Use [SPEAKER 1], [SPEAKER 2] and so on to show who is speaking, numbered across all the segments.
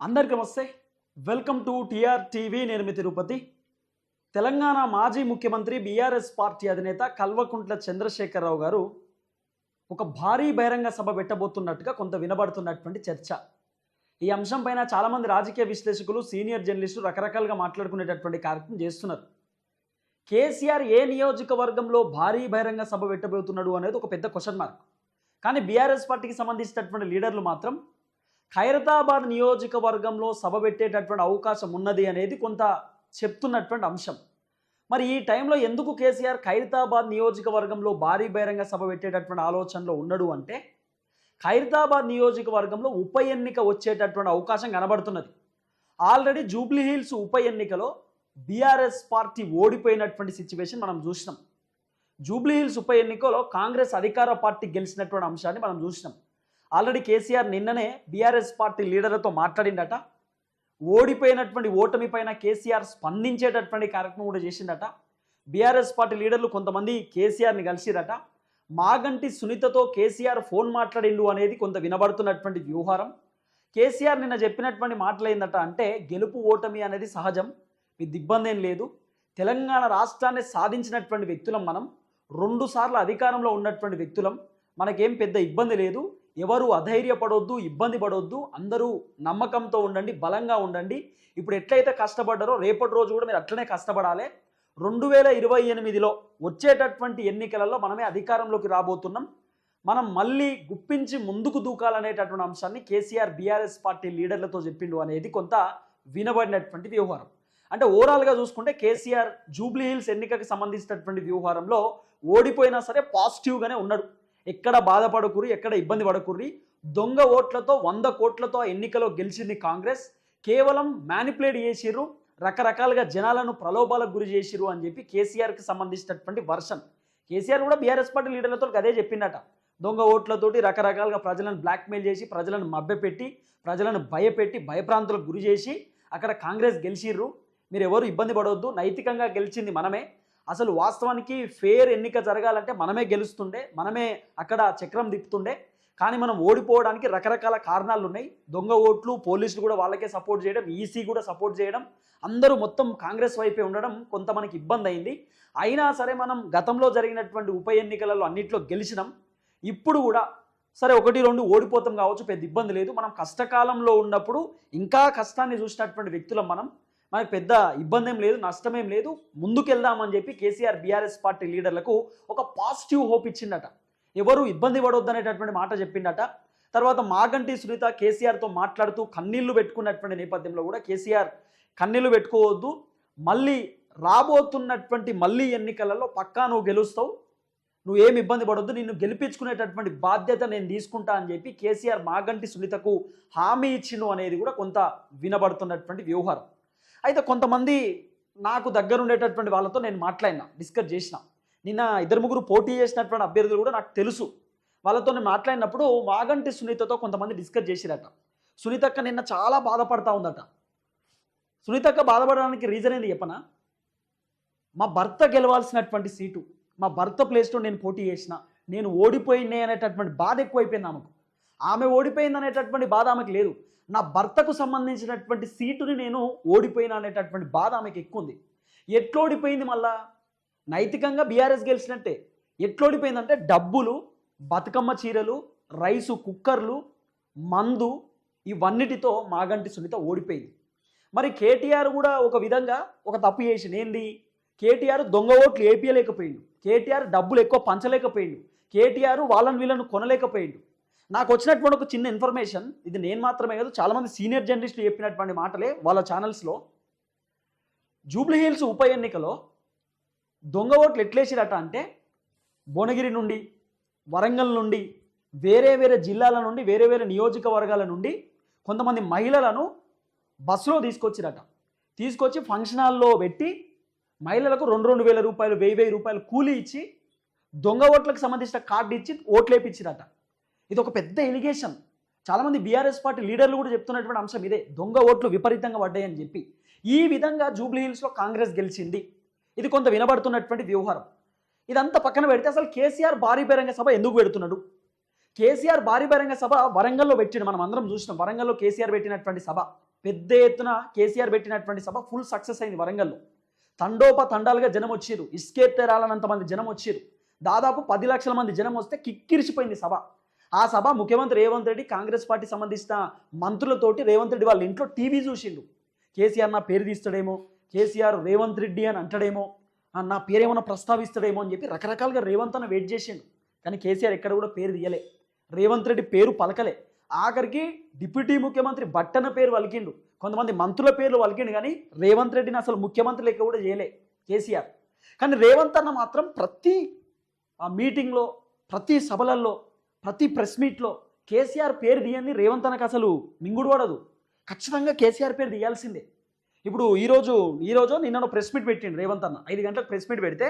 [SPEAKER 1] అందరికీ నమస్తే. Welcome to TR TV నేను మీ తిరుపతి. తెలంగాణ మాజీ ముఖ్యమంత్రి బీఆర్ఎస్ పార్టీ అధినేత కల్వకుంట్ల చంద్రశేఖరరావు గారు ఒక భారీ బహిరంగ సభ పెట్టబోతున్నట్టుగా కొంత వినబడుతున్నటువంటి చర్చ. ఈ అంశంపైన చాలామంది రాజకీయ విశ్లేషకులు సీనియర్ జర్నలిస్టులు రకరకాలుగా మాట్లాడుకునేటటువంటి కార్యక్రమం చేస్తున్నారు. కేసీఆర్ ఏ నియోజకవర్గంలో భారీ బహిరంగ సభ పెట్టబోతున్నాడు అనేది ఒక పెద్ద క్వశ్చన్ మార్క్ కానీ బీఆర్ఎస్ పార్టీకి సంబంధించినటువంటి లీడర్లు మాత్రం ఖైరతాబాద్ నియోజకవర్గంలో సభ పెట్టేటటువంటి అవకాశం ఉన్నది అనేది కొంత చెప్తున్నటువంటి అంశం. మరి ఈ టైంలో ఎందుకు కేసీఆర్ ఖైరతాబాద్ నియోజకవర్గంలో భారీ బహిరంగ సభ పెట్టేటటువంటి ఆలోచనలో ఉన్నాడు అంటే ఖైరతాబాద్ నియోజకవర్గంలో ఉప ఎన్నిక వచ్చేటటువంటి అవకాశం కనబడుతున్నది. ఆల్రెడీ జూబ్లీ హిల్స్ ఉప ఎన్నికలో బీఆర్ఎస్ పార్టీ ఓడిపోయినటువంటి సిచ్యువేషన్ మనం చూసినాం. జూబ్లీ హిల్స్ ఉప ఎన్నికలో కాంగ్రెస్ అధికార పార్టీ గెలిచినటువంటి అంశాన్ని మనం చూసినాం. ఆల్రెడీ కేసీఆర్ నిన్ననే బీఆర్ఎస్ పార్టీ లీడర్లతో మాట్లాడిండట. ఓడిపోయినటువంటి ఓటమి పైన కేసీఆర్ స్పందించేటటువంటి కార్యక్రమం కూడా చేసిండట. బీఆర్ఎస్ పార్టీ లీడర్లు కొంతమంది కేసీఆర్ని కలిసిరట. మాగంటి సునీతతో కేసీఆర్ ఫోన్ మాట్లాడిండు అనేది కొంత వినబడుతున్నటువంటి వ్యూహారం. కేసీఆర్ నిన్న చెప్పినటువంటి మాటలు ఏందట అంటే గెలుపు ఓటమి అనేది సహజం ఇది ఇబ్బంది ఏం లేదు. తెలంగాణ రాష్ట్రాన్ని సాధించినటువంటి వ్యక్తులం మనం. రెండుసార్లు అధికారంలో ఉన్నటువంటి వ్యక్తులం. మనకేం పెద్ద ఇబ్బంది లేదు. ఎవరు అధైర్యపడొద్దు ఇబ్బంది పడొద్దు అందరూ నమ్మకంతో ఉండండి బలంగా ఉండండి. ఇప్పుడు ఎట్లయితే కష్టపడ్డారో రేపటి రోజు కూడా మీరు అట్లనే కష్టపడాలి. రెండు వేల ఇరవై ఎనిమిదిలో వచ్చేటటువంటి ఎన్నికలలో మనమే అధికారంలోకి రాబోతున్నాం. మనం మళ్ళీ గుప్పించి ముందుకు దూకాలనేటటువంటి అంశాన్ని కేసీఆర్ బీఆర్ఎస్ పార్టీ లీడర్లతో చెప్పిండు అనేది కొంత వినబడినటువంటి వ్యవహారం. అంటే ఓవరాల్గా చూసుకుంటే కేసీఆర్ జూబ్లీ హిల్స్ ఎన్నికకి సంబంధించినటువంటి వ్యవహారంలో ఓడిపోయినా సరే పాజిటివ్గానే ఉన్నాడు. ఎక్కడ బాధపడకుర్రి ఎక్కడ ఇబ్బంది పడకుర్రి దొంగ ఓట్లతో వంద కోట్లతో ఎన్నికలో గెలిచింది కాంగ్రెస్. కేవలం మ్యానిపులేట్ చేసిర్రు రకరకాలుగా జనాలను ప్రలోభాలకు గురి చేసిర్రు అని చెప్పి కేసీఆర్కి సంబంధించినటువంటి వర్షన్. కేసీఆర్ కూడా బీఆర్ఎస్ పార్టీ లీడర్లతో అదే చెప్పిండట దొంగ ఓట్లతోటి రకరకాలుగా ప్రజలను బ్లాక్మెయిల్ చేసి ప్రజలను మభ్యపెట్టి ప్రజలను భయపెట్టి భయప్రాంతులకు గురి చేసి అక్కడ కాంగ్రెస్ గెలిచిర్రు. మీరు ఎవరు ఇబ్బంది పడవద్దు నైతికంగా గెలిచింది మనమే. అసలు వాస్తవానికి ఫేర్ ఎన్నిక జరగాలంటే మనమే గెలుస్తుండే మనమే అక్కడ చక్రం తిప్పుతుండే కానీ మనం ఓడిపోవడానికి రకరకాల కారణాలు ఉన్నాయి. దొంగ ఓట్లు పోలీసులు కూడా వాళ్ళకే సపోర్ట్ చేయడం ఈసీ కూడా సపోర్ట్ చేయడం అందరూ మొత్తం కాంగ్రెస్ వైపే ఉండడం కొంత మనకి ఇబ్బంది అయింది. అయినా సరే మనం గతంలో జరిగినటువంటి ఉప ఎన్నికలలో అన్నింటిలో గెలిచినాం. ఇప్పుడు కూడా సరే ఒకటి రెండు ఓడిపోతాం కావచ్చు పెద్ద ఇబ్బంది లేదు. మనం కష్టకాలంలో ఉన్నప్పుడు ఇంకా కష్టాన్ని చూసినటువంటి వ్యక్తులం మనం. మనకు పెద్ద ఇబ్బంది ఏం లేదు నష్టమేం లేదు. ముందుకెళ్దామని చెప్పి కేసీఆర్ బీఆర్ఎస్ పార్టీ లీడర్లకు ఒక పాజిటివ్ హోప్ ఇచ్చిందట. ఎవరు ఇబ్బంది పడొద్దనేటటువంటి మాట చెప్పిండట తర్వాత మాగంటి సునీత కేసీఆర్తో మాట్లాడుతూ కన్నీళ్ళు పెట్టుకున్నటువంటి నేపథ్యంలో కూడా కేసీఆర్ కన్నీళ్ళు పెట్టుకోవద్దు. మళ్ళీ రాబోతున్నటువంటి మళ్ళీ ఎన్నికలలో పక్కా నువ్వు గెలుస్తావు. నువ్వు ఏమి ఇబ్బంది పడొద్దు. నిన్ను గెలిపించుకునేటటువంటి బాధ్యత నేను తీసుకుంటా అని చెప్పి కేసీఆర్ మాగంటి సునీతకు హామీ ఇచ్చిను అనేది కూడా కొంత వినబడుతున్నటువంటి వ్యవహారం అయితే కొంతమంది నాకు దగ్గర ఉండేటటువంటి వాళ్ళతో నేను మాట్లాడినా డిస్కస్ చేసిన. నిన్న ఇద్దరు ముగ్గురు పోటీ చేసినటువంటి అభ్యర్థులు కూడా నాకు తెలుసు. వాళ్ళతో నేను మాట్లాడినప్పుడు వాగంటి సునీతతో కొంతమంది డిస్కస్ చేసిరట. సునీతక్క నిన్న చాలా బాధపడతా ఉందట. సునీతక్క బాధపడడానికి రీజన్ ఏంది చెప్పనా? మా భర్త గెలవాల్సినటువంటి సీటు మా భర్త ప్లేస్లో నేను పోటీ చేసిన నేను ఓడిపోయినే అనేటటువంటి బాధ ఎక్కువైపోయింది ఆమెకు. ఆమె ఓడిపోయింది అనేటటువంటి బాధ ఆమెకు లేదు. నా భర్తకు సంబంధించినటువంటి సీటుని నేను ఓడిపోయినా అనేటటువంటి బాధ ఆమెకు ఎక్కువ ఉంది. ఎట్లోడిపోయింది మళ్ళా? నైతికంగా బీఆర్ఎస్ గెలిచినట్టే. ఎట్లోడిపోయిందంటే డబ్బులు బతుకమ్మ చీరలు రైసు కుక్కర్లు మందు ఇవన్నిటితో మాగంటి సునీత ఓడిపోయింది. మరి కేటీఆర్ కూడా ఒక విధంగా ఒక తప్పు చేసింది ఏంది? కేటీఆర్ దొంగ ఓట్లు ఏపీయలేకపోయిండు. కేటీఆర్ డబ్బులు ఎక్కువ పంచలేకపోయిండు. కేటీఆర్ వాళ్ళని వీళ్ళను కొనలేకపోయిండు. నాకు వచ్చినటువంటి ఒక చిన్న ఇన్ఫర్మేషన్ ఇది నేను మాత్రమే కాదు చాలామంది సీనియర్ జర్నలిస్టులు చెప్పినటువంటి మాటలే వాళ్ళ ఛానల్స్లో జూబ్లీ హిల్స్ ఉప ఎన్నికలో దొంగ ఓట్లు ఎట్లేసిరట అంటే భువనగిరి నుండి వరంగల్ నుండి వేరే వేరే జిల్లాల నుండి వేరే వేరే నియోజకవర్గాల నుండి కొంతమంది మహిళలను బస్సులో తీసుకొచ్చిరట. తీసుకొచ్చి ఫంక్షన్ హాల్లో పెట్టి మహిళలకు రెండు రెండు వేల రూపాయలు వెయ్యి వెయ్యి రూపాయలు కూలీ ఇచ్చి దొంగ ఓట్లకు సంబంధించిన కార్డు ఇచ్చి ఓట్లు ఇది ఒక పెద్ద ఎలిగేషన్. చాలామంది బీఆర్ఎస్ పార్టీ లీడర్లు కూడా చెప్తున్నటువంటి అంశం ఇదే. దొంగ ఓట్లు విపరీతంగా పడ్డాయని చెప్పి. ఈ విధంగా జూబ్లీ హిల్స్లో కాంగ్రెస్ గెలిచింది. ఇది కొంత వినబడుతున్నటువంటి వ్యవహారం ఇదంతా పక్కన పెడితే అసలు కేసీఆర్ భారీ బహిరంగ సభ ఎందుకు పెడుతున్నాడు? కేసీఆర్ భారీ బహిరంగ సభ వరంగల్లో పెట్టిండు. మనం అందరం చూసినాం వరంగల్లో కేసీఆర్ పెట్టినటువంటి సభ. పెద్ద ఎత్తున కేసీఆర్ పెట్టినటువంటి సభ ఫుల్ సక్సెస్ అయింది వరంగల్లో. తండోప తండాలుగా జనం వచ్చిర్రు. ఇస్కేతే మంది జనం వచ్చారు దాదాపు పది లక్షల మంది జనం వస్తే కిక్కిరిసిపోయింది సభ. ఆ సభ ముఖ్యమంత్రి రేవంత్ రెడ్డి కాంగ్రెస్ పార్టీ సంబంధించిన మంత్రులతోటి రేవంత్ రెడ్డి వాళ్ళ ఇంట్లో టీవీ చూసిండు. కేసీఆర్ నా పేరు తీస్తాడేమో కేసీఆర్ రేవంత్ రెడ్డి అని అంటాడేమో నా పేరేమన్నా ప్రస్తావిస్తాడేమో అని చెప్పి రకరకాలుగా రేవంత్ అన్న వెయిట్ చేసిండు. కానీ కేసీఆర్ ఎక్కడ కూడా పేరు తీయలే. రేవంత్ రెడ్డి పేరు పలకలే. ఆఖరికి డిప్యూటీ ముఖ్యమంత్రి బట్టన పేరు వలికిండు. కొంతమంది మంత్రుల పేర్లు వలికిండు కానీ రేవంత్ రెడ్డిని అసలు ముఖ్యమంత్రి లెక్క కూడా చేయలే కేసీఆర్. కానీ రేవంత్ అన్న మాత్రం ప్రతి ఆ మీటింగ్లో ప్రతి సభలల్లో ప్రతి ప్రెస్ మీట్లో కేసీఆర్ పేరు తీయని రేవంత్ అనకు అసలు మింగుడు పడదు. ఖచ్చితంగా కేసీఆర్ పేరు తీయాల్సిందే. ఇప్పుడు ఈరోజు ఈరోజు నిన్న ప్రెస్ మీట్ పెట్టిండు రేవంత్ అన్న. ఐదు గంటలకు ప్రెస్ మీట్ పెడితే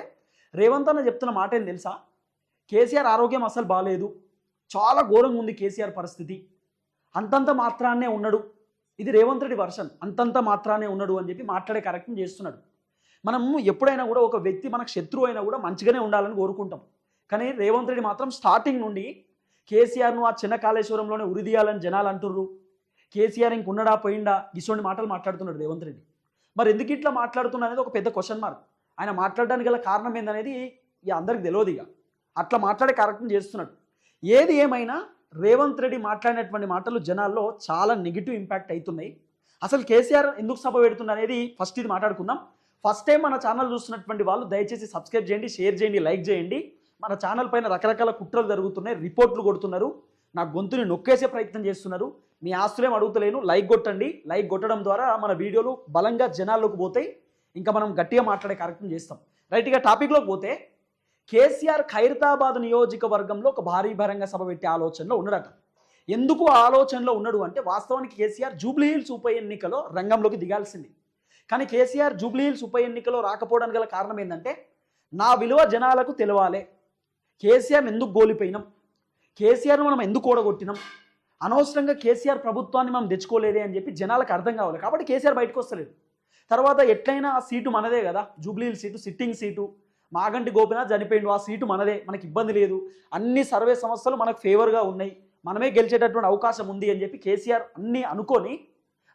[SPEAKER 1] రేవంత్ అన్న చెప్తున్న మాట ఏం తెలుసా? కేసీఆర్ ఆరోగ్యం అసలు బాగాలేదు చాలా ఘోరంగా ఉంది కేసీఆర్ పరిస్థితి. అంతంత మాత్రాన్నే ఉన్నాడు. ఇది రేవంత్ రెడ్డి వర్షన్. అంతంత మాత్రానే ఉన్నాడు అని చెప్పి మాట్లాడే కార్యక్రమం చేస్తున్నాడు. మనం ఎప్పుడైనా కూడా ఒక వ్యక్తి మనకు శత్రువు అయినా కూడా మంచిగానే ఉండాలని కోరుకుంటాం. కానీ రేవంత్ రెడ్డి మాత్రం స్టార్టింగ్ నుండి కేసీఆర్ను ఆ చిన్న కాళేశ్వరంలోనే ఉరిదీయాలని జనాలు అంటుర్రు. కేసీఆర్ ఇంకున్నడా పోయిండా? ఇటువంటి మాటలు మాట్లాడుతున్నాడు రేవంత్ రెడ్డి. మరి ఎందుకు ఇట్లా మాట్లాడుతున్నా అనేది ఒక పెద్ద క్వశ్చన్ మార్క్ ఆయన మాట్లాడడానికి గల కారణం ఏందనేది ఇక అందరికి తెలియదు ఇక. అట్లా మాట్లాడే కార్యక్రమం చేస్తున్నాడు. ఏది ఏమైనా రేవంత్ రెడ్డి మాట్లాడినటువంటి మాటలు జనాల్లో చాలా నెగిటివ్ ఇంపాక్ట్ అవుతున్నాయి అసలు కేసీఆర్ ఎందుకు సభ పెడుతుంది అనేది ఫస్ట్ ఇది మాట్లాడుకుందాం. ఫస్ట్ టైం మన ఛానల్ చూస్తున్నటువంటి వాళ్ళు దయచేసి సబ్స్క్రైబ్ చేయండి షేర్ చేయండి లైక్ చేయండి. మన ఛానల్ పైన రకరకాల కుట్రలు జరుగుతున్నాయి రిపోర్ట్లు కొడుతున్నారు. నా గొంతుని నొక్కేసే ప్రయత్నం చేస్తున్నారు. మీ ఆస్తులేం అడుగుతలేను. లైక్ కొట్టండి. లైక్ కొట్టడం ద్వారా మన వీడియోలు బలంగా జనాల్లోకి పోతాయి. ఇంకా మనం గట్టిగా మాట్లాడే కార్యక్రమం చేస్తాం. రైట్గా టాపిక్లోకి పోతే కేసీఆర్ ఖైరతాబాద్ నియోజకవర్గంలో ఒక భారీ బహిరంగ సభ పెట్టే ఆలోచనలో ఉన్నాడట. ఎందుకు ఆ ఆలోచనలో ఉన్నాడు అంటే వాస్తవానికి కేసీఆర్ జూబ్లీహిల్స్ ఉప ఎన్నికలో రంగంలోకి దిగాల్సింది. కానీ కేసీఆర్ జూబ్లీహిల్స్ ఉప ఎన్నికలో రాకపోవడానికి గల కారణం ఏంటంటే నా విలువ జనాలకు తెలవాలి కేసీఆర్ ఎందుకు గోలిపోయినాం? కేసీఆర్ను మనం ఎందుకు ఓడగొట్టినాం? అనవసరంగా కేసీఆర్ ప్రభుత్వాన్ని మనం తెచ్చుకోలేదే అని చెప్పి జనాలకు అర్థం కావాలి. కాబట్టి కేసీఆర్ బయటకు వస్తలేదు. తర్వాత ఎట్లయినా ఆ సీటు మనదే కదా. జూబ్లీల seat sitting seat Maganti Gopinath చనిపోయిండు ఆ సీటు మనదే. మనకి ఇబ్బంది లేదు. అన్ని సర్వే సంస్థలు మనకు ఫేవర్గా ఉన్నాయి. మనమే గెలిచేటటువంటి అవకాశం ఉంది అని చెప్పి కేసీఆర్ అన్నీ అనుకొని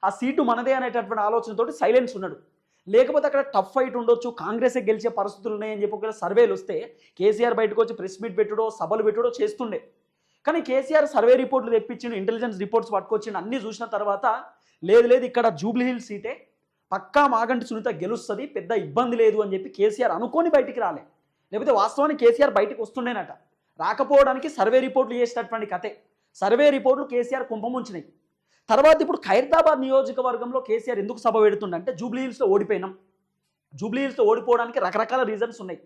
[SPEAKER 1] ఆ సీటు మనదే అనేటటువంటి ఆలోచనతోటి సైలెన్స్ ఉన్నాడు. లేకపోతే అక్కడ టఫ్ ఫైట్ ఉండొచ్చు కాంగ్రెస్ గెలిచే పరిస్థితులు ఉన్నాయని చెప్పి ఒకవేళ సర్వేలు వస్తే కేసీఆర్ బయటకు వచ్చి ప్రెస్ మీట్ పెట్టుడో సభలు పెట్టుడో చేస్తుండే. కానీ కేసీఆర్ సర్వే రిపోర్ట్లు తెప్పించిండు ఇంటెలిజెన్స్ రిపోర్ట్స్ పట్టుకొచ్చిండు అన్ని చూసిన తర్వాత లేదు లేదు ఇక్కడ జూబ్లీహిల్ సీటే పక్కా మాగంటి సునీత గెలుస్తుంది పెద్ద ఇబ్బంది లేదు అని చెప్పి కేసీఆర్ అనుకొని బయటికి రాలే. లేకపోతే వాస్తవానికి కేసీఆర్ బయటకు వస్తుండేనట. రాకపోవడానికి సర్వే రిపోర్ట్లు చేసేటటువంటి కథే. సర్వే రిపోర్ట్లు కేసీఆర్ కుంభముంచినాయి. తర్వాత ఇప్పుడు ఖైరతాబాద్ నియోజకవర్గంలో కేసీఆర్ ఎందుకు సభ పెడుతుండంటే జూబ్లీ హిల్స్లో ఓడిపోయినాం. జూబ్లీ హిల్స్లో ఓడిపోవడానికి రకరకాల రీజన్స్ ఉన్నాయి.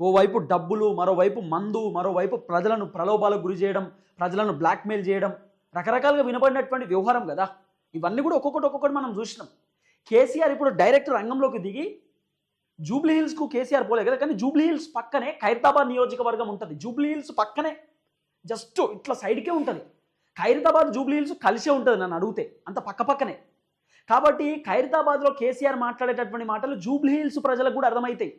[SPEAKER 1] ఓవైపు డబ్బులు మరోవైపు మందు మరోవైపు ప్రజలను ప్రలోభాలకు గురి చేయడం ప్రజలను బ్లాక్మెయిల్ చేయడం రకరకాలుగా వినబడినటువంటి వ్యవహారం కదా. ఇవన్నీ కూడా ఒక్కొక్కటి ఒక్కొక్కటి మనం చూసినాం. కేసీఆర్ ఇప్పుడు డైరెక్ట్ రంగంలోకి దిగి జూబ్లీ హిల్స్కు కేసీఆర్ పోలే కదా కానీ జూబ్లీ హిల్స్ పక్కనే ఖైరతాబాద్ నియోజకవర్గం ఉంటుంది. జూబ్లీ హిల్స్ పక్కనే జస్ట్ ఇట్లా సైడ్కే ఉంటుంది. ఖైరతాబాద్ జూబ్లీ హిల్స్ కలిసే ఉంటుంది నన్ను అడిగితే అంత పక్క పక్కనే. కాబట్టి ఖైరతాబాద్లో కేసీఆర్ మాట్లాడేటటువంటి మాటలు జూబ్లీ హిల్స్ ప్రజలకు కూడా అర్థమవుతాయి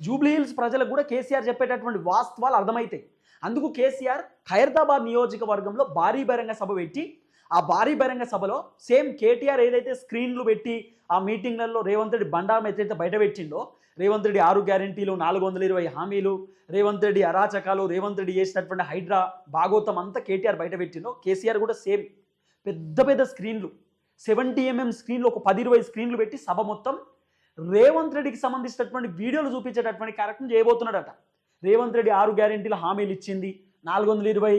[SPEAKER 1] జూబ్లీ హిల్స్ ప్రజలకు కూడా కేసీఆర్ చెప్పేటటువంటి వాస్తవాలు అర్థమవుతాయి అందుకు కేసీఆర్ ఖైరతాబాద్ నియోజకవర్గంలో భారీ బహిరంగ సభ పెట్టి ఆ భారీ బహిరంగ సభలో సేమ్ కేటీఆర్ ఏదైతే స్క్రీన్లు పెట్టి ఆ మీటింగ్లలో రేవంత్ రెడ్డి బండారం ఏదైతే బయట పెట్టిండో రేవంత్ రెడ్డి ఆరు గ్యారంటీలు నాలుగు వందల ఇరవై హామీలు రేవంత్ రెడ్డి అరాచకాలు రేవంత్ రెడ్డి చేసినటువంటి హైడ్రా భాగోతం అంతా కేటీఆర్ బయట పెట్టిండో కేసీఆర్ కూడా సేమ్. పెద్ద పెద్ద స్క్రీన్లు. సెవెంటీ ఎంఎం స్క్రీన్లు ఒక పది ఇరవై స్క్రీన్లు పెట్టి సభ మొత్తం రేవంత్ రెడ్డికి సంబంధించినటువంటి వీడియోలు చూపించేటటువంటి కార్యక్రమం చేయబోతున్నాడట. రేవంత్ రెడ్డి ఆరు గ్యారెంటీల హామీలు ఇచ్చింది నాలుగు వందల ఇరవై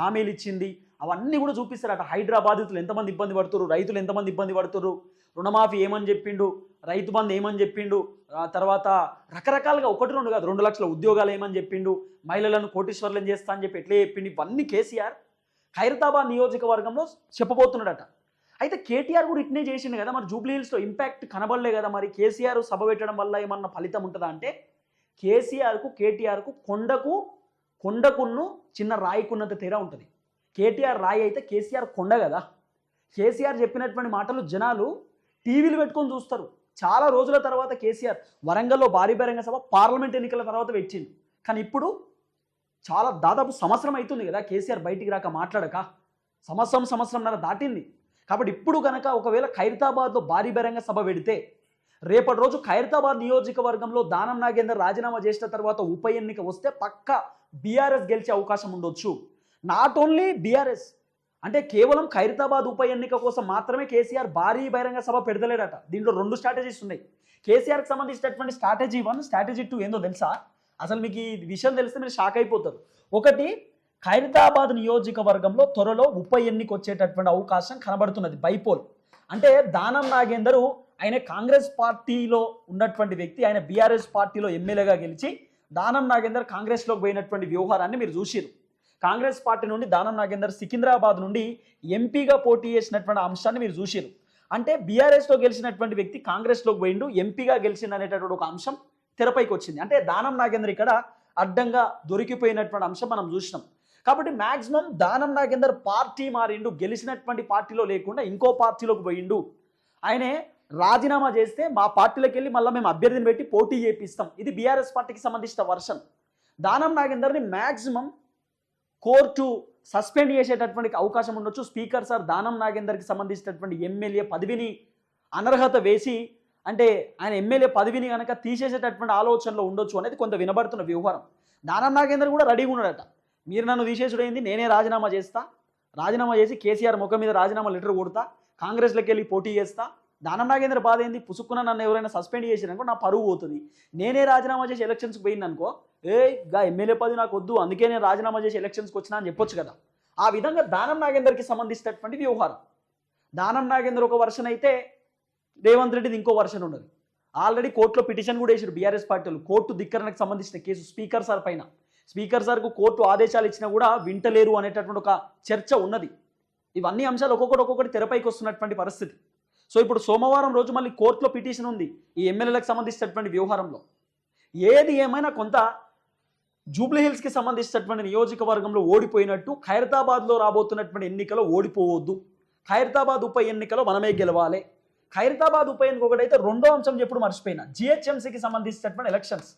[SPEAKER 1] హామీలు ఇచ్చింది అవన్నీ కూడా చూపిస్తారట. హైదరాబాదితులు ఎంతమంది ఇబ్బంది పడుతున్నారు రైతులు ఎంతమంది ఇబ్బంది పడుతున్నారు రుణమాఫీ ఏమని చెప్పిండు రైతు బంధు ఏమని చెప్పిండు? తర్వాత రకరకాలుగా ఒకటి రెండు కాదు రెండు లక్షల ఉద్యోగాలు ఏమని చెప్పిండు? మహిళలను కోటీశ్వర్లను చేస్తా అని చెప్పి ఎట్లే చెప్పిండు? ఇవన్నీ కేసీఆర్ ఖైరతాబాద్ నియోజకవర్గంలో చెప్పబోతున్నాడట. అయితే కేటీఆర్ కూడా ఇట్నే చేసిండు కదా మరి జూబ్లీహిల్స్లో ఇంపాక్ట్ కనబడలే కదా మరి కేసీఆర్ సభ పెట్టడం వల్ల ఏమన్నా ఫలితం ఉంటుందా అంటే కేసీఆర్కు కేటీఆర్కు కొండకు కొండకున్ను చిన్న రాయికున్నంత తేడా ఉంటుంది. కేటీఆర్ రాయి అయితే కేసీఆర్ కొండ కదా. కేసీఆర్ చెప్పినటువంటి మాటలు జనాలు టీవీలు పెట్టుకొని చూస్తారు. చాలా రోజుల తర్వాత కేసీఆర్ వరంగల్లో భారీ బహిరంగ సభ పార్లమెంట్ ఎన్నికల తర్వాత పెట్టింది కానీ ఇప్పుడు చాలా దాదాపు సంవత్సరం అవుతుంది కదా కేసీఆర్ బయటికి రాక మాట్లాడక. సంవత్సరం సంవత్సరంన్నర దాటింది. కాబట్టి ఇప్పుడు కనుక ఒకవేళ ఖైరతాబాద్లో భారీ బహిరంగ సభ పెడితే రేపటి రోజు ఖైరతాబాద్ నియోజకవర్గంలో దానం నాగేందర్ రాజీనామా చేసిన తర్వాత ఉప ఎన్నిక వస్తే పక్క బీఆర్ఎస్ గెలిచే అవకాశం ఉండొచ్చు. నాట్ ఓన్లీ బీఆర్ఎస్ అంటే కేవలం ఖైరతాబాద్ ఉప ఎన్నిక కోసం మాత్రమే కేసీఆర్ భారీ బహిరంగ సభ పెడతలేడట. దీంట్లో రెండు స్ట్రాటజీస్ ఉన్నాయి. కేసీఆర్కి సంబంధించినటువంటి స్ట్రాటజీ వన్ స్ట్రాటజీ టూ ఏందో తెలుసా? అసలు మీకు ఈ విషయం తెలిస్తే మీరు షాక్ అయిపోతారు. ఒకటి ఖైరతాబాద్ నియోజకవర్గంలో త్వరలో ఉప ఎన్నిక వచ్చేటటువంటి అవకాశం కనబడుతున్నది బైపోల్. అంటే దానం నాగేందరు ఆయన కాంగ్రెస్ పార్టీలో ఉన్నటువంటి వ్యక్తి ఆయన బీఆర్ఎస్ పార్టీలో ఎమ్మెల్యేగా గెలిచి దానం నాగేందర్ కాంగ్రెస్లోకి పోయినటువంటి వ్యవహారాన్ని మీరు చూసిరు కాంగ్రెస్ పార్టీ నుండి దానం నాగేందర్ సికింద్రాబాద్ నుండి ఎంపీగా పోటీ చేసినటువంటి అంశాన్ని మీరు చూసిరు అంటే బీఆర్ఎస్లో గెలిచినటువంటి వ్యక్తి కాంగ్రెస్లోకి పోయిండు ఎంపీగా గెలిచింది అనేటటువంటి ఒక అంశం తెరపైకి వచ్చింది. అంటే దానం నాగేందర్ ఇక్కడ అడ్డంగా దొరికిపోయినటువంటి అంశం మనం చూసినాం. కాబట్టి మ్యాక్సిమం దానం నాగేందర్ పార్టీ మారిండు గెలిచినటువంటి పార్టీలో లేకుండా ఇంకో పార్టీలోకి పోయిండు. ఆయనే రాజీనామా చేస్తే మా పార్టీలోకి వెళ్ళి మళ్ళీ మేము అభ్యర్థిని పెట్టి పోటీ చేపిస్తాం. ఇది బీఆర్ఎస్ పార్టీకి సంబంధించిన వర్షన్. దానం నాగేందర్ని మ్యాక్సిమం కోర్టు సస్పెండ్ చేసేటటువంటి అవకాశం ఉండొచ్చు. స్పీకర్ సార్ దానం నాగేందర్కి సంబంధించినటువంటి ఎమ్మెల్యే పదవిని అనర్హత వేసి అంటే ఆయన ఎమ్మెల్యే పదవిని కనుక తీసేసేటటువంటి ఆలోచనలో ఉండొచ్చు అనేది కొంత వినబడుతున్న వ్యవహారం. దానం నాగేందర్ కూడా రెడీగా ఉన్నాడట. మీరు నన్ను తీసేసుడైంది నేనే రాజీనామా చేస్తా. రాజీనామా చేసి కేసీఆర్ ముఖం మీద రాజీనామా లెటర్ కొడతా. కాంగ్రెస్లోకి వెళ్ళి పోటీ చేస్తా. దానం నాగేంద్ర బాధ ఏంది? పుసుక్కున నన్ను ఎవరైనా సస్పెండ్ చేసిరనుకో నా పరువు పోతుంది. నేనే రాజీనామా చేసి ఎలక్షన్స్కి పోయింది అనుకో ఏ గా ఎమ్మెల్యే పది నాకు వద్దు అందుకే నేను రాజీనామా చేసి ఎలక్షన్స్కి వచ్చినా అని చెప్పొచ్చు కదా. ఆ విధంగా దానం నాగేందర్కి సంబంధించినటువంటి వ్యవహారం. దానం నాగేందర్ ఒక వర్షన్ అయితే రేవంత్ రెడ్డిది ఇంకో వర్షన్ ఉండదు ఆల్రెడీ కోర్టులో పిటిషన్ కూడా వేసారు బీఆర్ఎస్ పార్టీలు. కోర్టు ధిక్కరణకు సంబంధించిన కేసు స్పీకర్ సార్ పైన. స్పీకర్ సార్కు కోర్టు ఆదేశాలు ఇచ్చినా కూడా వింటలేరు అనేటటువంటి ఒక చర్చ ఉన్నది. ఇవన్నీ అంశాలు ఒక్కొక్కటి ఒక్కొక్కటి తెరపైకి వస్తున్నటువంటి పరిస్థితి. సో ఇప్పుడు సోమవారం రోజు మళ్ళీ కోర్టులో పిటిషన్ ఉంది ఈ ఎమ్మెల్యేలకు సంబంధించినటువంటి వ్యవహారంలో. ఏది ఏమైనా కొంత జూబ్లీ హిల్స్కి సంబంధించినటువంటి నియోజకవర్గంలో ఓడిపోయినట్టు ఖైరతాబాద్లో రాబోతున్నటువంటి ఎన్నికలో ఓడిపోవద్దు. ఖైరతాబాద్ ఉప ఎన్నికలో మనమే గెలవాలి. ఖైరతాబాద్ ఉప ఎన్నిక ఒకటైతే రెండో అంశం చెప్పుడు మర్చిపోయినా. జిహెచ్ఎంసీకి సంబంధించినటువంటి ఎలక్షన్స్.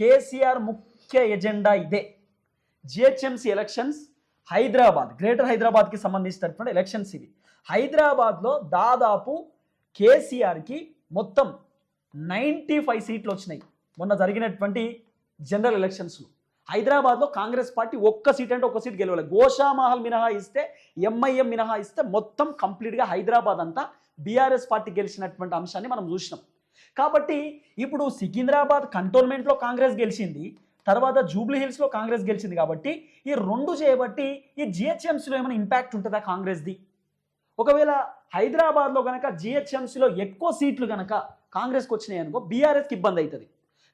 [SPEAKER 1] కేసీఆర్ ముఖ్య ఎజెండా ఇదే. జిహెచ్ఎంసీ ఎలక్షన్స్ హైదరాబాద్ గ్రేటర్ హైదరాబాద్కి సంబంధించినటువంటి ఎలక్షన్స్ ఇవి. హైదరాబాద్లో దాదాపు కేసీఆర్కి మొత్తం నైంటీ ఫైవ్ సీట్లు వచ్చినాయి. మొన్న జరిగినటువంటి జనరల్ ఎలక్షన్స్లో హైదరాబాద్లో కాంగ్రెస్ పార్టీ ఒక్క సీట్ అంటే ఒక్క సీట్ గెలవాలి. గోషామహల్ మినహా ఇస్తే ఎంఐఎం మినహా ఇస్తే మొత్తం కంప్లీట్గా హైదరాబాద్ అంతా బీఆర్ఎస్ పార్టీ గెలిచినటువంటి అంశాన్ని మనం చూసినాం. కాబట్టి ఇప్పుడు సికింద్రాబాద్ కంటోన్మెంట్లో కాంగ్రెస్ గెలిచింది తర్వాత జూబ్లీ హిల్స్లో కాంగ్రెస్ గెలిచింది కాబట్టి ఈ రెండు చేయబట్టి ఈ జిహెచ్ఎంసీలో ఏమైనా ఇంపాక్ట్ ఉంటుందా కాంగ్రెస్ది? ఒకవేళ హైదరాబాద్లో కనుక జిహెచ్ఎంసీలో ఎక్కువ సీట్లు కనుక కాంగ్రెస్కి వచ్చినాయి అనుకో బీఆర్ఎస్కి ఇబ్బంది అవుతుంది.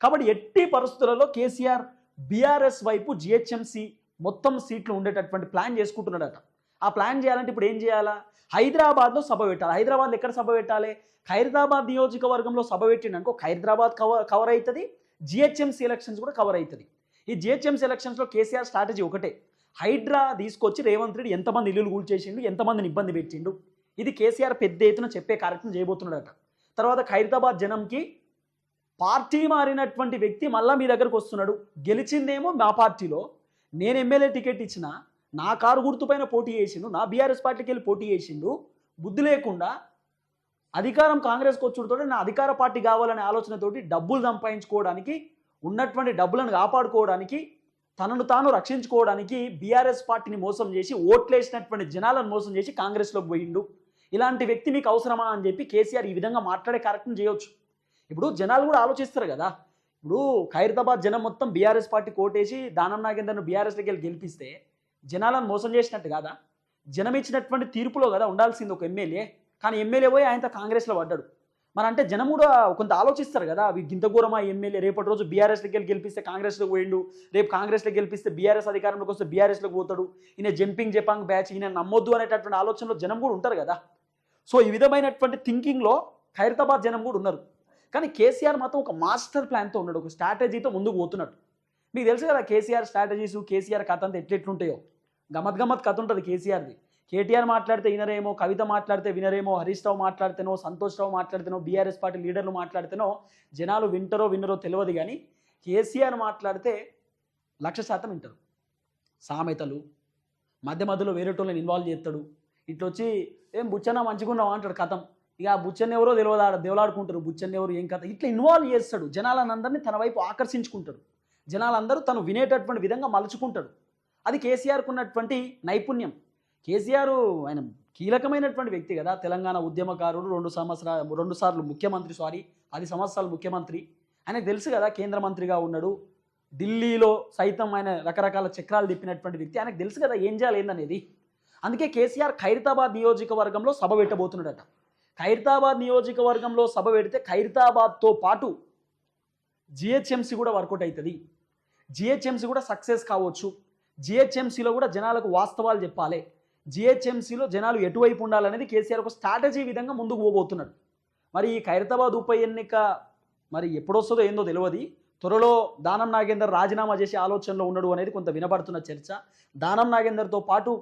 [SPEAKER 1] కాబట్టి ఎట్టి పరిస్థితులలో కేసీఆర్ బీఆర్ఎస్ వైపు జిహెచ్ఎంసీ మొత్తం సీట్లు ఉండేటటువంటి ప్లాన్ చేసుకుంటున్నాడట. ఆ ప్లాన్ చేయాలంటే ఇప్పుడు ఏం చేయాలా? హైదరాబాద్లో సభ పెట్టాలి. హైదరాబాద్లో ఎక్కడ సభ పెట్టాలి? ఖైరదాబాద్ నియోజకవర్గంలో సభ పెట్టిండనుకో ఖైరదాబాద్ కవర్ కవర్ అవుతుంది. జిహెచ్ఎంసీ ఎలక్షన్స్ కూడా కవర్ అవుతుంది. ఈ జిహెచ్ఎంసీ ఎలక్షన్స్లో కేసీఆర్ స్ట్రాటజీ ఒకటే. హైడ్రా తీసుకొచ్చి రేవంత్ రెడ్డి ఎంతమంది ఇల్లులు కూల్చేసిండు ఎంతమందిని ఇబ్బంది పెట్టిండు? ఇది కేసీఆర్ పెద్ద ఎత్తున చెప్పే కార్యక్రమం చేయబోతున్నాడట. తర్వాత ఖైరతాబాద్ జనంకి పార్టీ మారినటువంటి వ్యక్తి మళ్ళా మీ దగ్గరకు వస్తున్నాడు. గెలిచిందేమో మా పార్టీలో. నేను ఎమ్మెల్యే టికెట్ ఇచ్చిన నా కారు గుర్తుపైన పోటీ చేసిండు నా బీఆర్ఎస్ పార్టీకి వెళ్ళి పోటీ చేసిండు. బుద్ధి లేకుండా అధికారం కాంగ్రెస్కి వచ్చుడుతో నా అధికార పార్టీ కావాలనే ఆలోచనతోటి డబ్బులు సంపాదించుకోవడానికి ఉన్నటువంటి డబ్బులను కాపాడుకోవడానికి తనను తాను రక్షించుకోవడానికి బీఆర్ఎస్ పార్టీని మోసం చేసి ఓట్లేసినటువంటి జనాలను మోసం చేసి కాంగ్రెస్లోకి పోయిండు. ఇలాంటి వ్యక్తి మీకు అవసరమా అని చెప్పి కేసీఆర్ ఈ విధంగా మాట్లాడే కార్యక్రమం చేయొచ్చు. ఇప్పుడు జనాలు కూడా ఆలోచిస్తారు కదా. ఇప్పుడు ఖైరతాబాద్ జనం మొత్తం బీఆర్ఎస్ పార్టీ కోటేసి దానం నాగేందర్ను బీఆర్ఎస్లోకి వెళ్ళి గెలిపిస్తే జనాలను మోసం చేసినట్టు కాదా? జనం ఇచ్చినటువంటి తీర్పులో కదా ఉండాల్సింది ఒక ఎమ్మెల్యే. కానీ ఎమ్మెల్యే పోయి ఆయనతో కాంగ్రెస్లో పడ్డాడు. మరి అంటే జనం కూడా కొంత ఆలోచిస్తారు కదా అవి గింతగూరమా ఎమ్మెల్యే? రేపటి రోజు బీఆర్ఎస్లోకి వెళ్ళి గెలిపిస్తే కాంగ్రెస్లోకి పోయిండు. రేపు కాంగ్రెస్లో గెలిపిస్తే బీఆర్ఎస్ అధికారంలోకి వస్తే బీఆర్ఎస్లోకి పోతాడు. ఈయన జంపింగ్ జపాంగ్ బ్యాచ్ ఈయన నమ్మొద్దు అనేటటువంటి ఆలోచనలో జనం కూడా ఉంటారు కదా. సో ఈ విధమైనటువంటి థింకింగ్లో ఖైరతాబాద్ జనం కూడా ఉన్నారు. కానీ కేసీఆర్ మాత్రం ఒక మాస్టర్ ప్లాన్తో ఉన్నాడు ఒక స్ట్రాటజీతో ముందుకు పోతున్నాడు. మీకు తెలుసు కదా కేసీఆర్ స్ట్రాటజీస్ కేసీఆర్ కథ అంతా ఎట్లెట్లుంటాయో? గమత్ గమత్ కథ ఉంటుంది కేసీఆర్ది. కేటీఆర్ మాట్లాడితే వినరేమో కవిత మాట్లాడితే వినరేమో హరీష్ రావు మాట్లాడితేనో సంతోష్ రావు మాట్లాడితేనో బీఆర్ఎస్ పార్టీ లీడర్లు మాట్లాడితేనో జనాలు వింటరో వినరో తెలియదు కానీ కేసీఆర్ మాట్లాడితే లక్ష శాతం వింటారు. సామెతలు మధ్య మధ్యలో వేరేటోళ్ళని ఇన్వాల్వ్ చేస్తాడు ఇట్లా వచ్చి ఏం బుచ్చన్న మంచిగున్నావు అంటాడు కథం. ఇక ఆ బుచ్చన్న ఎవరో తెలియదు దేవులాడుకుంటారు బుచ్చన్న ఎవరు ఏం కథ. ఇట్లా ఇన్వాల్వ్ చేస్తాడు. జనాలందరినీ తన వైపు ఆకర్షించుకుంటాడు. జనాలందరూ తను వినేటటువంటి విధంగా మలుచుకుంటాడు. అది కేసీఆర్కు ఉన్నటువంటి నైపుణ్యం. కేసీఆర్ ఆయన కీలకమైనటువంటి వ్యక్తి కదా. తెలంగాణ ఉద్యమకారుడు రెండు సంవత్సరాలు రెండు సార్లు ముఖ్యమంత్రి సారీ పది సంవత్సరాలు ముఖ్యమంత్రి. ఆయనకు తెలుసు కదా కేంద్ర మంత్రిగా ఉన్నాడు. ఢిల్లీలో సైతం ఆయన రకరకాల చక్రాలు తిప్పినటువంటి వ్యక్తి. ఆయనకు తెలుసు కదా ఏం చేయాలి ఏందనేది. అందుకే కేసీఆర్ ఖైరతాబాద్ నియోజకవర్గంలో సభ పెట్టబోతున్నాడట. ఖైరతాబాద్ నియోజకవర్గంలో సభ పెడితే ఖైరతాబాద్తో పాటు జిహెచ్ఎంసీ కూడా వర్కౌట్ అవుతుంది. జిహెచ్ఎంసీ కూడా సక్సెస్ కావచ్చు. జిహెచ్ఎంసీలో కూడా జనాలకు వాస్తవాలు చెప్పాలి. జిహెచ్ఎంసీలో జనాలు ఎటువైపు ఉండాలనేది కేసీఆర్ ఒక స్ట్రాటజీ విధంగా ముందుకు పోబోతున్నాడు. మరి ఈ ఖైరతాబాద్ ఉప ఎన్నిక మరి ఎప్పుడొస్తుందో ఏందో తెలియదు త్వరలో దానం నాగేందర్ రాజీనామా చేసే ఆలోచనలో ఉన్నాడు అనేది కొంత వినబడుతున్న చర్చ. దానం నాగేందర్తో పాటు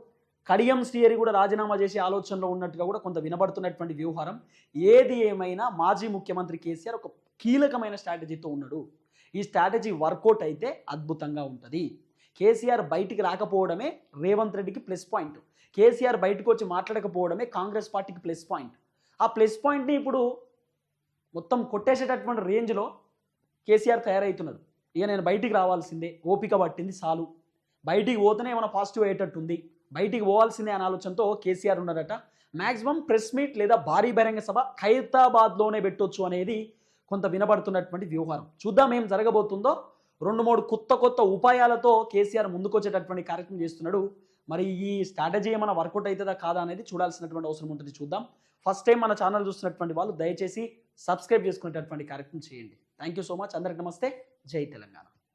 [SPEAKER 1] కడియం శ్రీహరి కూడా రాజీనామా చేసే ఆలోచనలో ఉన్నట్టుగా కూడా కొంత వినబడుతున్నటువంటి వ్యవహారం. ఏది ఏమైనా మాజీ ముఖ్యమంత్రి కేసీఆర్ ఒక కీలకమైన స్ట్రాటజీతో ఉన్నాడు. ఈ స్ట్రాటజీ వర్కౌట్ అయితే అద్భుతంగా ఉంటుంది. కేసీఆర్ బయటికి రాకపోవడమే రేవంత్ రెడ్డికి ప్లస్ పాయింట్. కేసీఆర్ బయటకు వచ్చి మాట్లాడకపోవడమే కాంగ్రెస్ పార్టీకి ప్లస్ పాయింట్. ఆ ప్లస్ పాయింట్ని ఇప్పుడు మొత్తం కొట్టేసేటటువంటి రేంజ్లో కేసీఆర్ తయారవుతున్నారు ఇక నేను బయటికి రావాల్సిందే ఓపిక పట్టింది చాలు. బయటికి పోతేనే ఏమైనా పాజిటివ్ అయ్యేటట్టుంది. బయటికి పోవాల్సిందే అనే ఆలోచనతో కేసీఆర్ ఉన్నారట. మ్యాక్సిమం ప్రెస్ మీట్ లేదా భారీ బహిరంగ సభ ఖైరతాబాద్లోనే పెట్టొచ్చు అనేది కొంత వినబడుతున్నటువంటి వ్యవహారం. చూద్దాం ఏం జరగబోతుందో. రెండు మూడు కొత్త కొత్త ఉపాయాలతో కేసీఆర్ ముందుకొచ్చేటటువంటి కార్యక్రమం చేస్తున్నాడు మరి ఈ స్ట్రాటజీ ఏమైనా వర్కౌట్ అవుతుందా కాదా అనేది చూడాల్సినటువంటి అవసరం ఉంటుంది. చూద్దాం. ఫస్ట్ టైం మన ఛానల్ చూస్తున్నటువంటి వాళ్ళు దయచేసి సబ్స్క్రైబ్ చేసుకునేటటువంటి కార్యక్రమం చేయండి. థ్యాంక్ యూ సో మచ్ అందరికి నమస్తే. జై తెలంగాణ.